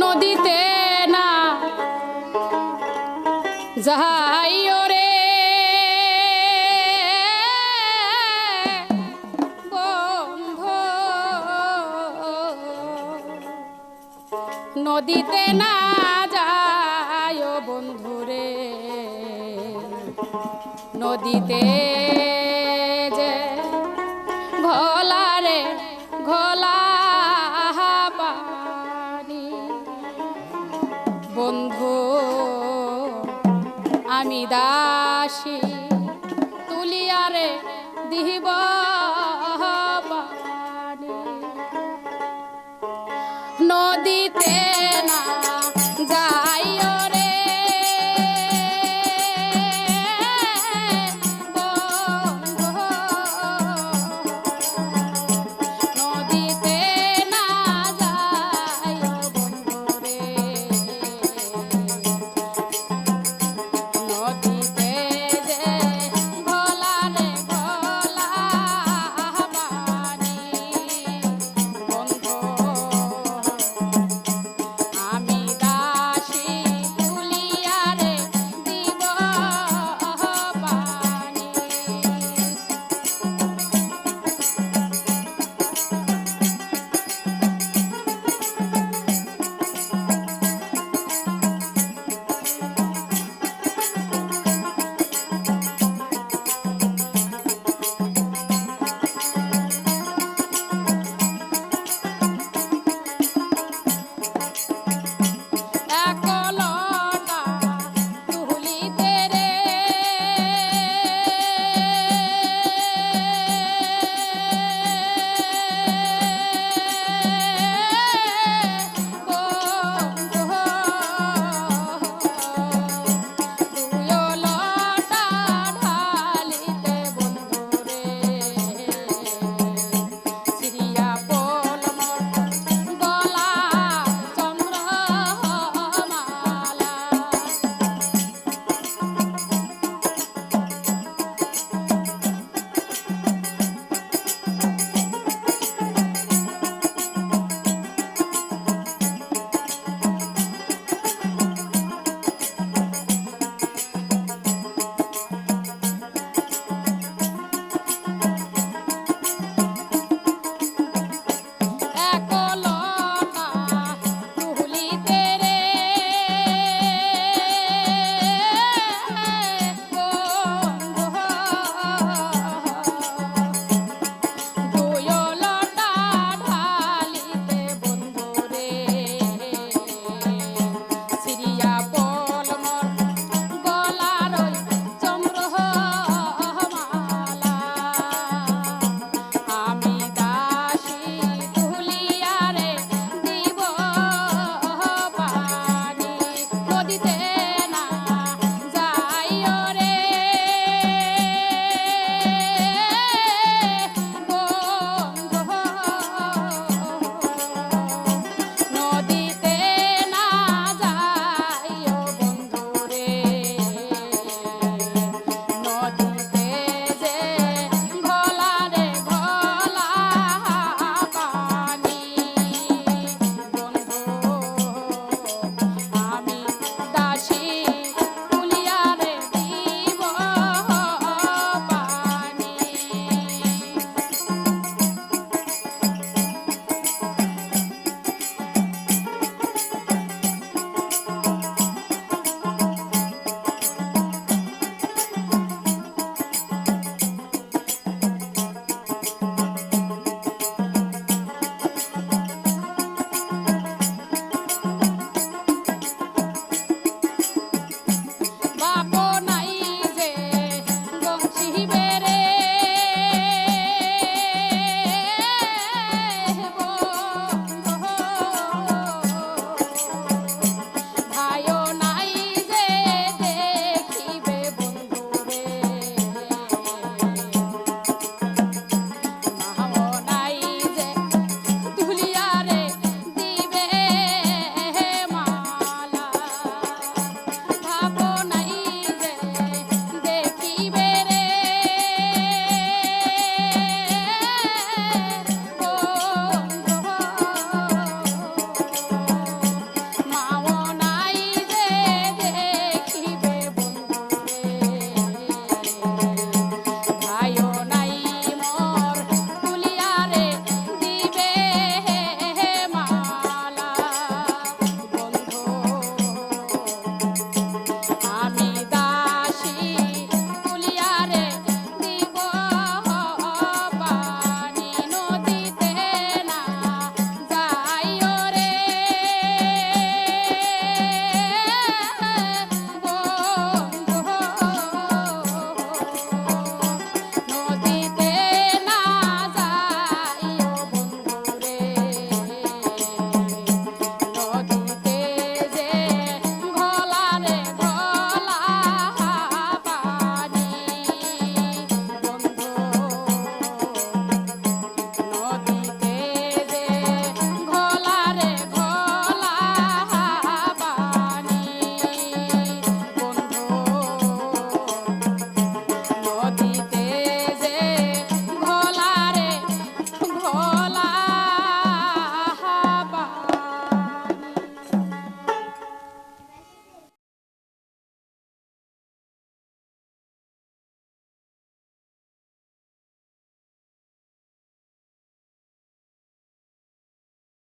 নদীতে না যাইও রে। নদীতে না যায় বন্ধুরে নদীতে যে ঘোলা রে ঘোলা দাসী তুলিয়ারে দিব